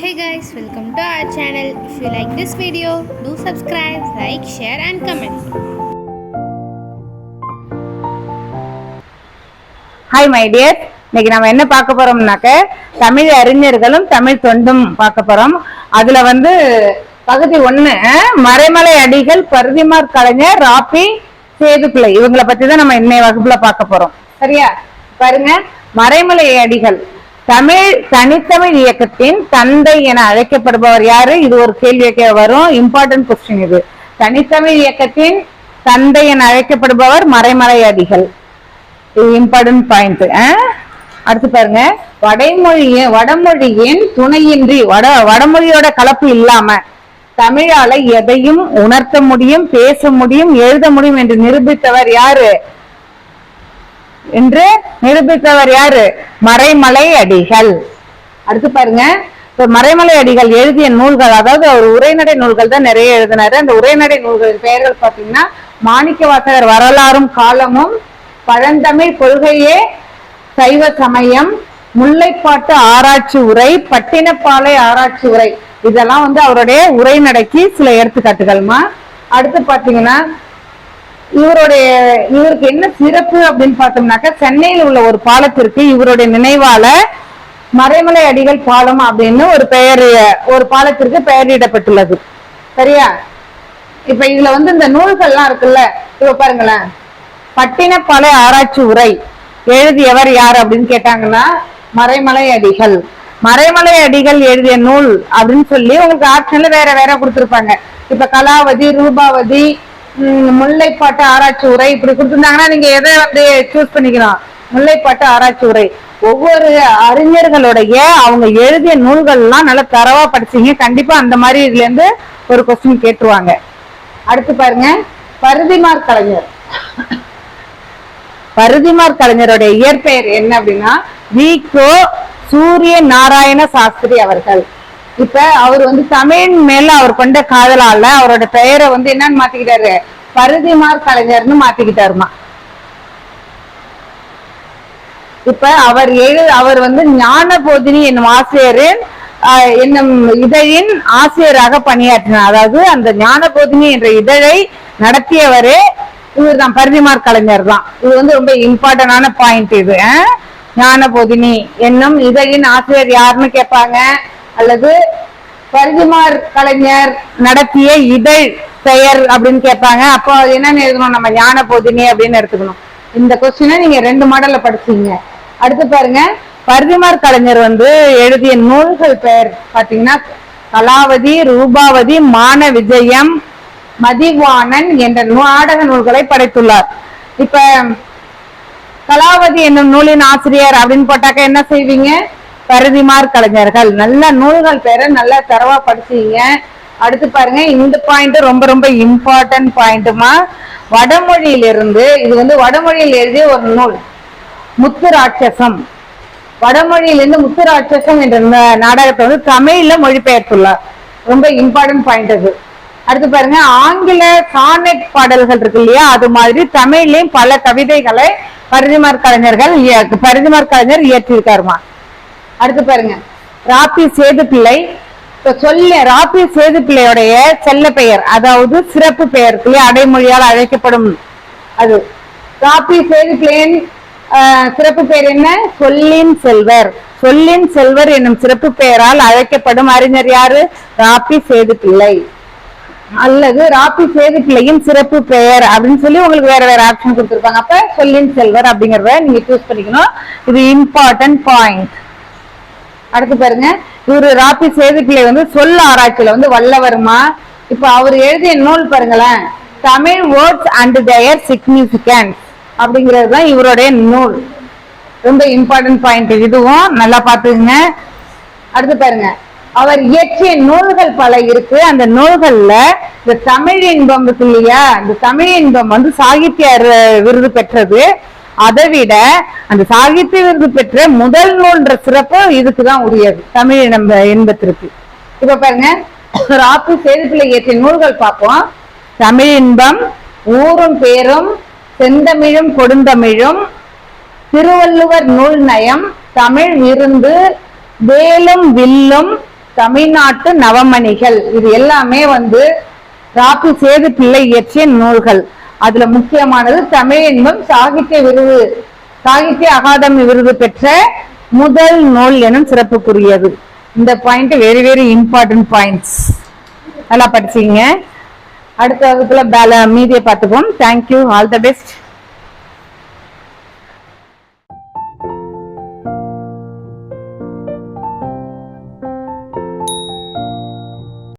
Hey guys welcome to our channel if you like this video do subscribe like share and comment hi my dear இன்னைக்கு நம்ம என்ன பார்க்க போறோம்னாக்க தமிழ் அறிஞர்களும் தமிழ் தொண்டும் பார்க்க போறோம். அதுல வந்து பகுதி ஒன்று மறைமலை அடிகள் பருதிமார் கலைஞர் ராப்பி சேதுப்பிள்ளை. இவங்களை பத்தி தான் நம்ம இன்னைய வகுப்புல பார்க்க போறோம். சரியா? பாருங்க மறைமலை அடிகள். தமிழ் தனித்தமிழ் இயக்கத்தின் தந்தை என அழைக்கப்படுபவர் யாரு? இது ஒரு கேள்வி வரும். இம்பார்ட்டன்ட் கொஸ்டின் இது. தனித்தமிழ் இயக்கத்தின் தந்தை என அழைக்கப்படுபவர் மறைமலை அடிகள் இம்பார்ட்டன்ட் பாயிண்ட் அடுத்து பாருங்க. வடமொழிய வடமொழியின் துணையின்றி வட வடமொழியோட கலப்பு இல்லாம தமிழால எதையும் உணர்த்த முடியும் பேச முடியும் எழுத முடியும் என்று நிரூபித்தவர் யாரு? என்று நிரூபித்தவர் யாரு? மறைமலை அடிகள். அடுத்து பாருங்க. இப்ப மறைமலை அடிகள் எழுதிய நூல்கள் அதாவது அவர் உரைநடை நூல்கள் தான் நிறைய எழுதினாரு. அந்த உரைநடை நூல்களின் பெயர்கள் பாத்தீங்கன்னா மாணிக்கவாசகர் வரலாறும் காலமும் பழந்தமிழ் கொள்கையே சைவ சமயம் முல்லைப்பாட்டு ஆராய்ச்சி உரை பட்டினப்பாலை ஆராய்ச்சி உரை. இதெல்லாம் வந்து அவருடைய உரைநடைக்கு சில எடுத்துக்காட்டுகள்மா. அடுத்து பாத்தீங்கன்னா இவருடைய இவருக்கு என்ன சிறப்பு அப்படின்னு பார்த்தோம்னாக்க சென்னையில் உள்ள ஒரு பாலத்திற்கு இவருடைய நினைவால மறைமலை அடிகள் பாலம் அப்படின்னு ஒரு பெயர் ஒரு பாலத்திற்கு பெயரிடப்பட்டுள்ளது. சரியா? இப்ப இதுல வந்து இந்த நூல்கள்லாம் இருக்குல்ல? இப்ப பாருங்களேன். பட்டினப்பாலை ஆராய்ச்சி உரை எழுதியவர் யார் அப்படின்னு கேட்டாங்கன்னா மறைமலை அடிகள். மறைமலை அடிகள் எழுதிய நூல் அப்படின்னு சொல்லி உங்களுக்கு ஆப்ஷன்ல வேற வேற கொடுத்துருப்பாங்க. இப்ப கலாவதி ரூபாவதி முல்லைப்பாட்டு ஆராய்ச்சி உரை இப்படி கொடுத்துருந்தாங்கன்னா நீங்க எதை வந்து சூஸ் பண்ணிக்கலாம்? முல்லைப்பாட்டு ஆராய்ச்சி உரை. ஒவ்வொரு அறிஞர்களுடைய அவங்க எழுதிய நூல்கள்லாம் நல்லா தரவா படிச்சீங்க. கண்டிப்பா அந்த மாதிரி இதுல இருந்து ஒரு கொஸ்டின் கேட்டுருவாங்க. அடுத்து பாருங்க. பருதிமார் கலைஞர். பருதிமார் கலைஞருடைய இயற்பெயர் என்ன அப்படின்னா வி கோ சூரிய நாராயண சாஸ்திரி அவர்கள். இப்ப அவர் வந்து தமிழ் மேல அவர் கொண்ட காதலால அவரோட பெயரை வந்து என்னன்னு மாத்திக்கிட்டாரு? பருதிமார் கலைஞர்னு மாத்திக்கிட்டாருமா. இப்ப அவர் எழு அவர் வந்து ஞான போதினி என்னும் ஆசிரியரின் ஆஹ், என்னும் இதழின் ஆசிரியராக பணியாற்றினார். அதாவது அந்த ஞான போதினி என்ற இதழை நடத்தியவரே இவர் தான் பருதிமார் கலைஞர் தான் இது வந்து ரொம்ப இம்பார்ட்டன்டான பாயிண்ட் இது ஆஹ். ஞான போதினி என்னும் இதழின் ஆசிரியர் யாருன்னு கேட்பாங்க அல்லது பரிதிமார் கலைஞர் நடத்திய இதழ் பெயர் அப்படின்னு கேட்பாங்க. அப்போ அது என்னன்னு எழுதணும்? நம்ம ஞான போதினி அப்படின்னு எடுத்துக்கணும். இந்த கொஸ்டினை நீங்க ரெண்டு மாடல்ல படிச்சீங்க. அடுத்து பாருங்க. பரிதிமார் கலைஞர் வந்து எழுதிய நூல்கள் பெயர் பாத்தீங்கன்னா கலாவதி ரூபாவதி மான விஜயம் மதிவாணன் என்ற நாடக நூல்களை படைத்துள்ளார். இப்ப கலாவதி என்னும் நூலின் ஆசிரியர் அப்படின்னு போட்டாக்க என்ன செய்வீங்க? பரதிமார் கலைஞர்கள். நல்ல நூல்கள் பேரை நல்லா தரவா படிச்சீங்க. அடுத்து பாருங்க இந்த பாயிண்ட் ரொம்ப ரொம்ப இம்பார்ட்டன்ட் பாயிண்ட்டுமா வடமொழியிலிருந்து இது வந்து வடமொழியில் எழுதிய ஒரு நூல். முத்து ராட்சசம் வடமொழியிலிருந்து முத்து ராட்சசம் என்ற நாடகத்தை வந்து தமிழ்ல மொழிபெயர்த்துள்ளார் ரொம்ப இம்பார்ட்டன்ட் பாயிண்ட் அது அடுத்து பாருங்க ஆங்கில சானட் பாடல்கள் இருக்கு இல்லையா? அது மாதிரி தமிழ்லயும் பல கவிதைகளை பரிதிமார் கலைஞர்கள் இய- பரிதிமார் கலைஞர் இயற்றியிருக்காருமா அடுத்து பாருங்க. ராப்பி சேதுப்பிள்ளை. இப்ப சொல்ல ராப்பி சேதுப்பிள்ளையுடைய செல்ல பெயர் அதாவது சிறப்பு பெயர் அடைமொழியால் அழைக்கப்படும் அது. ராப்பி சேதுப்பிள்ளையின் பிள்ளையின் சிறப்பு பெயர் என்ன? சொல்லின் செல்வர். சொல்லின் செல்வர் என்னும் சிறப்பு பெயரால் அழைக்கப்படும் அறிஞர் யாரு? ராப்பி சேதுப்பிள்ளை. அல்லது ராப்பி சேதுப்பிள்ளையின் சிறப்பு பெயர் அப்படின்னு சொல்லி உங்களுக்கு வேற வேற ஆப்ஷன் கொடுத்துருப்பாங்க. அப்ப சொல்லின் செல்வர் அப்படிங்கறத நீங்க சூஸ் பண்ணிக்கணும். இது இம்பார்ட்டன்ட் பாயிண்ட் அடுத்து பாருங்க இவரு ராப்பி சேதுப்பிள்ளை வந்து சொல்ல ஆராய்ச்சியில வந்து வல்லவருமா. இப்ப அவர் எழுதிய நூல் பாருங்களேன் Tamil words and their significance அப்படிங்கிறது தான் இவருடைய நூல். ரொம்ப இம்பார்ட்டன்ட் பாயிண்ட் இதுவும் நல்லா பார்த்துக்குங்க. அடுத்து பாருங்க அவர் இயற்றிய நூல்கள் பல இருக்கு. அந்த நூல்கள்ல இந்த தமிழ் இன்பம் இருக்கு இல்லையா? இந்த தமிழ் இன்பம் வந்து சாகித்ய விருது பெற்றது. அதை விட அந்த சாகித்ய விருது பெற்ற முதல் நூல்ன்ற சிறப்பு இதுக்குதான் உரியது. தமிழ் நம்ம இன்பத்திற்கு. இப்ப பாருங்க ராப்பி சேதுப்பிள்ளை இயற்றிய நூல்கள் பார்ப்போம். தமிழ் இன்பம் ஊரும் பேரும் செந்தமிழும் கொடுந்தமிழும் திருவள்ளுவர் நூல் நயம் தமிழ் விருந்து வேலும் வில்லும் தமிழ்நாட்டு நவமணிகள். இது எல்லாமே வந்து ராப்பு சேது பிள்ளை இயற்றிய நூல்கள். அதுல முக்கியமானது தமிழ் இன்பம் சாகித்ய விருது. சாகித்ய அகாதமி விருது பெற்ற முதல் நூல் எனும் சிறப்புக்குரியது. இந்த point very very important points நல்லா படிச்சீங்க அடுத்த வகுப்புல பேல மீதியை பார்த்துப்போம். Thank you all the best